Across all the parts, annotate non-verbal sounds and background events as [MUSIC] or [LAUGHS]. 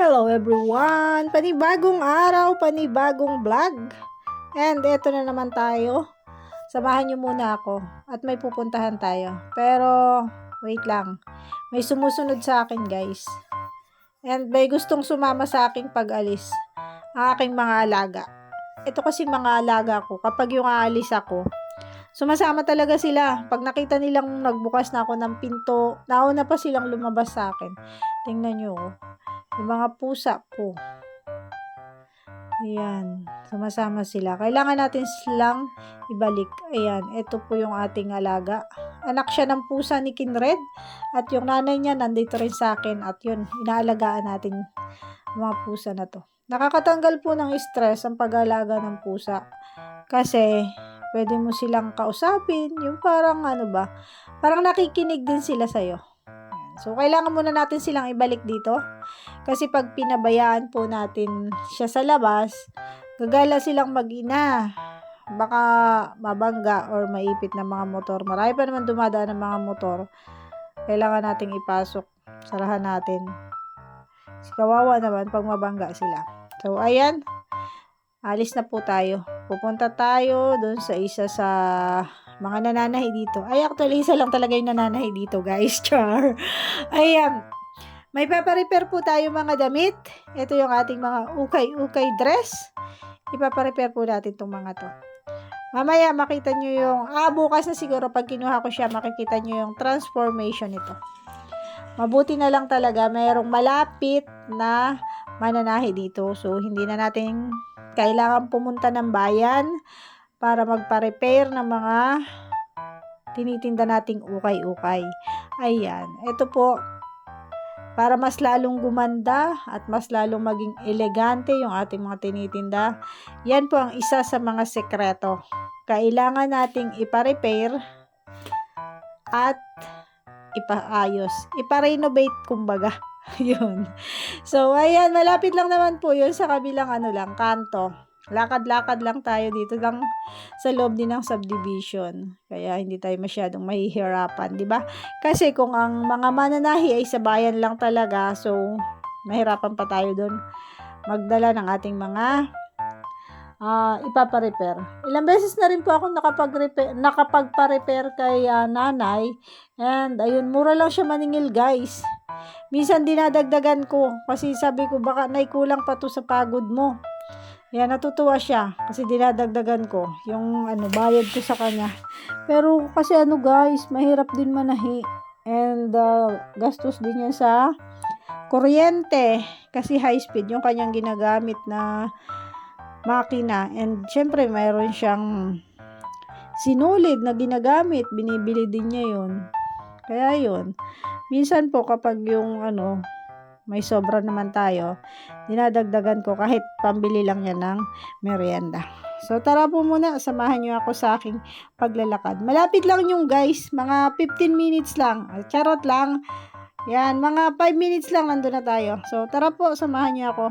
Hello everyone! Panibagong araw, panibagong vlog. And eto na naman tayo. Samahan niyo muna ako at may pupuntahan tayo. Pero wait lang. May sumusunod sa akin guys. And may gustong sumama sa aking pag-alis. Ang aking mga alaga. Ito kasi mga alaga ko. Kapag yung aalis ako, sumasama talaga sila. Pag nakita nilang nagbukas na ako ng pinto, nauna pa silang lumabas sa akin. Tingnan nyo. Yung mga pusa ko. Ayan. Sumasama sila. Kailangan natin silang ibalik. Ayan. Ito po yung ating alaga. Anak siya ng pusa ni Kinred. At yung nanay niya nandito rin sa akin. At yun, inaalagaan natin mga pusa na to. Nakakatanggal po ng stress ang pag-alaga ng pusa. Kasi, pwede mo silang kausapin. Yung parang ano ba, parang nakikinig din sila sa'yo. So, kailangan muna natin silang ibalik dito. Kasi pag pinabayaan po natin siya sa labas, gagala silang mag-ina. Baka mabangga or maipit ng mga motor. Marami pa naman dumadaan ng mga motor. Kailangan nating ipasok. Sarahan natin. Si kawawa naman pag mabangga sila. So, ayan. Alis na po tayo. Pupunta tayo doon sa isa sa mga nananahi dito. Ay, actually, isa lang talaga yung nananahi dito, guys. [LAUGHS] Char. Ayan. May paparepair po tayo mga damit. Ito yung ating mga ukay-ukay dress. Ipaparepair po natin itong mga to. Mamaya makita nyo yung, ah bukas na siguro pag kinuha ko siya, makikita nyo yung transformation nito. Mabuti na lang talaga, mayroong malapit na mananahi dito. So, hindi na natin kailangan pumunta ng bayan para magpa-repair ng mga tinitinda nating ukay-ukay. Ayan. Ito po, para mas lalong gumanda at mas lalong maging elegante yung ating mga tinitinda. Yan po ang isa sa mga sekreto. Kailangan nating ipa-repair at ipaayos. Ipa-renovate kumbaga. [LAUGHS] yun. So, ayan, malapit lang naman po yun sa kabilang ano lang, kanto. Lakad-lakad lang tayo dito lang sa loob din ng subdivision. Kaya hindi tayo masyadong mahihirapan, di ba? Kasi kung ang mga mananahi ay sa bayan lang talaga, so mahirapan pa tayo doon magdala ng ating mga uh, ipaparepair. Ilang beses na rin po ako nakapag-repair, nakapagpa-repair kay uh, nanay. And ayun, mura lang siya maningil guys. Minsan dinadagdagan ko kasi sabi ko baka naikulang pa to sa pagod mo. Yan, natutuwa siya kasi dinadagdagan ko yung ano, bayad ko sa kanya. Pero kasi ano guys, mahirap din manahi. And uh, gastos din yan sa kuryente kasi high speed yung kanyang ginagamit na makina. And syempre mayroon siyang sinulid na ginagamit, binibili din niya yun. Kaya yun. Minsan po kapag yung ano, may sobra naman tayo, dinadagdagan ko kahit pambili lang yan ng merienda. So, tara po muna, samahan nyo ako sa aking paglalakad. Malapit lang yung guys, mga 15 minutes lang. Charot lang. Yan, mga 5 minutes lang nandun na tayo. So, tara po, samahan nyo ako.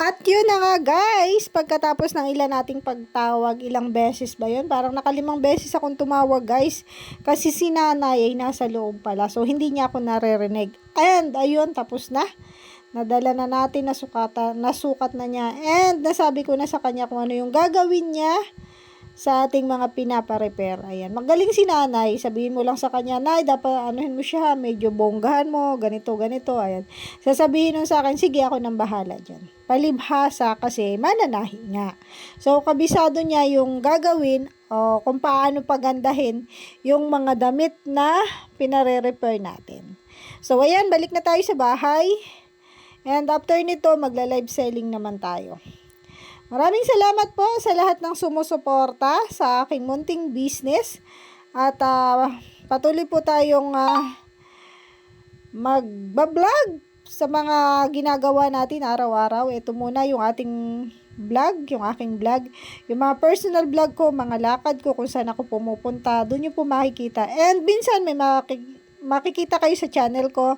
At yun na nga guys, pagkatapos ng ilan nating pagtawag, ilang beses ba yun? Parang nakalimang beses akong tumawag guys. Kasi si nanay ay nasa loob pala. So hindi niya ako naririnig. And ayun, tapos na. Nadala na natin, nasukata, nasukat na niya. And nasabi ko na sa kanya kung ano yung gagawin niya sa ating mga pinapa-repair. Ayan. Magaling si nanay. Sabihin mo lang sa kanya, Nay, dapat anuhin mo siya, medyo bonggahan mo, ganito, ganito. Ayan. Sasabihin nun sa akin, sige ako nang bahala dyan. Palibhasa kasi mananahi nga. So, kabisado niya yung gagawin o kung paano pagandahin yung mga damit na pinare-repair natin. So, ayan, balik na tayo sa bahay. And after nito, magla-live selling naman tayo. Maraming salamat po sa lahat ng sumusuporta sa aking munting business. At ah, patuloy po tayong ah, magbablog sa mga ginagawa natin araw-araw. Ito muna yung ating vlog, yung aking vlog. Yung mga personal vlog ko, mga lakad ko, kung saan ako pumupunta, doon yung po makikita. And minsan may makik- makikita kayo sa channel ko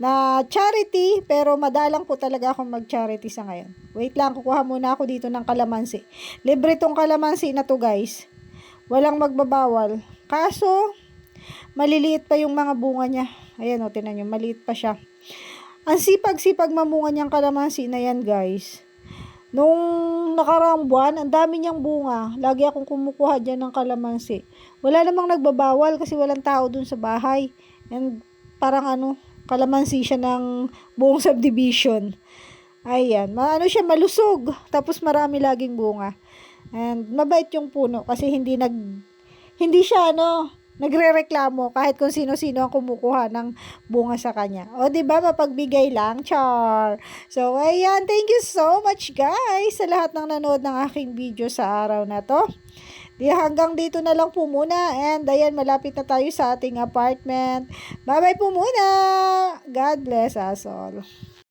na charity, pero madalang po talaga akong mag-charity sa ngayon. Wait lang, kukuha muna ako dito ng kalamansi. Libre tong kalamansi na to guys. Walang magbabawal. Kaso, maliliit pa yung mga bunga niya. Ayan o, tinan nyo, maliit pa siya. Ang sipag-sipag mamunga niyang kalamansi na yan guys. Nung nakaraang buwan, ang dami niyang bunga. Lagi akong kumukuha dyan ng kalamansi. Wala namang nagbabawal kasi walang tao dun sa bahay. And parang ano, kalamansi siya ng buong subdivision. Ayan, maano siya malusog. Tapos marami laging bunga. And mabait yung puno kasi hindi nag hindi siya ano, nagrereklamo kahit kung sino-sino ang kumukuha ng bunga sa kanya. O, di ba mapagbigay lang, char. So, ayan, thank you so much guys sa lahat ng nanood ng aking video sa araw na to. Di hanggang dito na lang po muna and ayan malapit na tayo sa ating apartment. Bye-bye po muna. God bless us all.